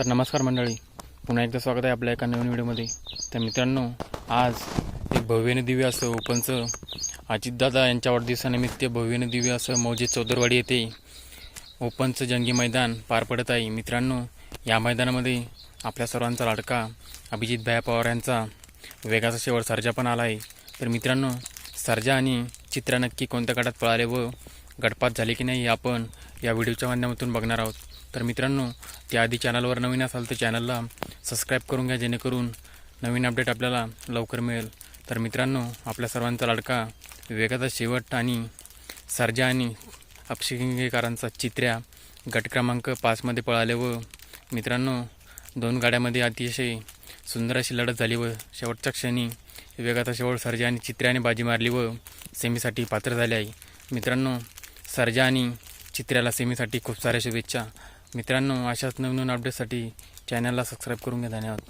तर नमस्कार मंडळी. पुन्हा एकदा स्वागत आहे आपल्या एका नवीन व्हिडिओमध्ये. तर मित्रांनो आज एक भव्यने दिव्य असं ओपनचं अजितदादा यांच्या वाढदिवसानिमित्त भव्यने दिव्य असं मौजे चौदरवाडी येथे ओपनचं जंगी मैदान पार पडत आहे. मित्रांनो या मैदानामध्ये आपल्या सर्वांचा लाडका अभिजित भाया पवार यांचा वेगाचा शेवट सर्जा पण आला आहे. तर मित्रांनो सर्जा आणि चित्रा नक्की कोणत्या गटात पळाले व गटपात झाले की नाही हे आपण या व्हिडिओच्या माध्यमातून बघणार आहोत. तर मित्रांनो त्याआधी चॅनलवर नवीन असाल तर चॅनलला सबस्क्राईब करून घ्या जेणेकरून नवीन अपडेट आपल्याला लवकर मिळेल. तर मित्रांनो आपल्या सर्वांचा लाडका वेगाचा शेवट आणि सर्जा आणि अक्षयकरांचा चित्र्या गट क्रमांक पाचमध्ये पळाले व मित्रांनो दोन गाड्यामध्ये अतिशय सुंदर अशी लढत झाली व शेवटच्या क्षणी वेगाचा शेवट सर्जा आणि चित्र्याने बाजी मारली व सेमीसाठी पात्र झाले आहे. मित्रांनो सर्जा आणि चित्र्याला सेमीसाठी खूप साऱ्या शुभेच्छा. मित्रांनो अशाच नवनवीन अपडेटसाठी चॅनलला सबस्क्राईब करून घ्या. धन्यवाद.